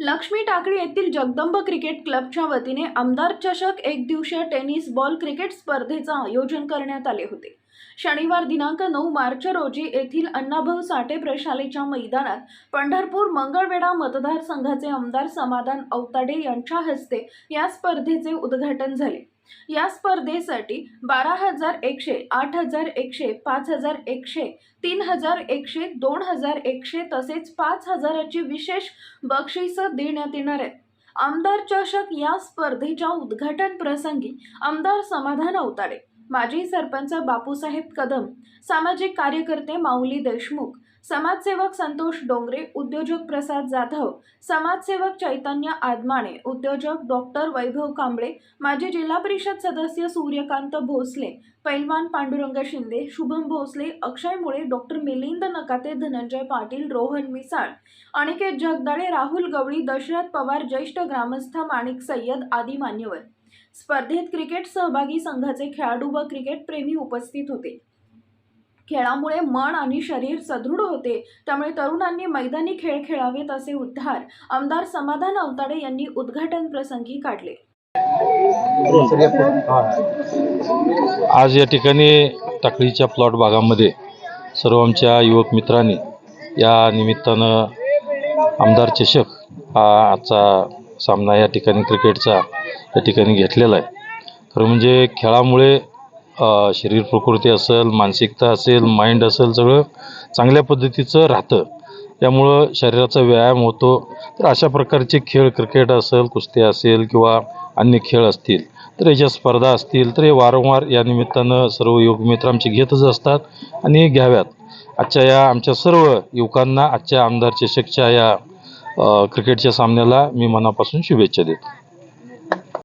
लक्ष्मी टाकळी येथील जगदंब क्रिकेट क्लबच्या वतीने आमदार चषक एक दिवसीय टेनिस बॉल क्रिकेट स्पर्धेचं आयोजन करण्यात आले होते. शनिवार दिनांक नऊ मार्च रोजी येथील अण्णाभाऊ साठे प्रशालेच्या मैदानात पंढरपूर मंगळवेढा मतदारसंघाचे आमदार समाधान औताडे यांच्या हस्ते या स्पर्धेचे उद्घाटन झाले. या स्पर्धेसाठी बारा हजार एकशे आठ हजार एकशे पाच हजार एकशे तीन हजार एकशे दोन हजार एकशे तसेच पाच हजाराची विशेष बक्षिसं देण्यात येणार आहेत. आमदार चषक या स्पर्धेच्या उद्घाटन प्रसंगी आमदार समाधान अवताडे माजी सरपंच बापूसाहेब कदम सामाजिक कार्यकर्ते माऊली देशमुख समाजसेवक संतोष डोंगरे उद्योजक प्रसाद जाधव समाजसेवक चैतन्य आदमाणे उद्योजक डॉक्टर वैभव कांबळे माजी जिल्हा परिषद सदस्य सूर्यकांत भोसले पैलवान पांडुरंग शिंदे शुभम भोसले अक्षय मुळे डॉक्टर मिलिंद नकाते धनंजय पाटील रोहन मिसाळ अनिकेत जगदाळे राहुल गवळी दशरथ पवार ज्येष्ठ ग्रामस्थ माणिक सय्यद आदी मान्यवर. स्पर्धेत क्रिकेट सहभागी संघाचे खेळाडू व क्रिकेट प्रेमी उपस्थित होते. खेळामुळे मन आणि शरीर सदृढ होते. त्यामुळे तरुणांनी मैदानी खेळ खेळावेत असे उद्धार आमदार समाधान अवताडे यांनी उद्घाटन प्रसंगी काढले. आज या ठिकाणी टाकळीच्या प्लॉट भागामध्ये सर्व आमच्या युवक मित्रांनी या निमित्तानं आमदार चषक हा आजचा सामना या ठिकाणी क्रिकेटचा या ठिकाणी घेतलेला आहे. खरं म्हणजे खेळामुळे शरीर प्रकृती असेल मानसिकता असेल माइंड असेल सगळं चांगल्या पद्धतीचं राहतं. त्यामुळं शरीराचा व्यायाम होतो. तर अशा प्रकारचे खेळ क्रिकेट असेल कुस्ती असेल किंवा अन्य खेळ असतील तर याच्या स्पर्धा असतील तर हे वारंवार या निमित्तानं सर्व युवक मित्र आमचे घेतच असतात आणि घ्याव्यात. आजच्या या आमच्या सर्व युवकांना आजच्या आमदार चषकच्या या क्रिकेटच्या सामन्याला मी मनापासून शुभेच्छा देतो.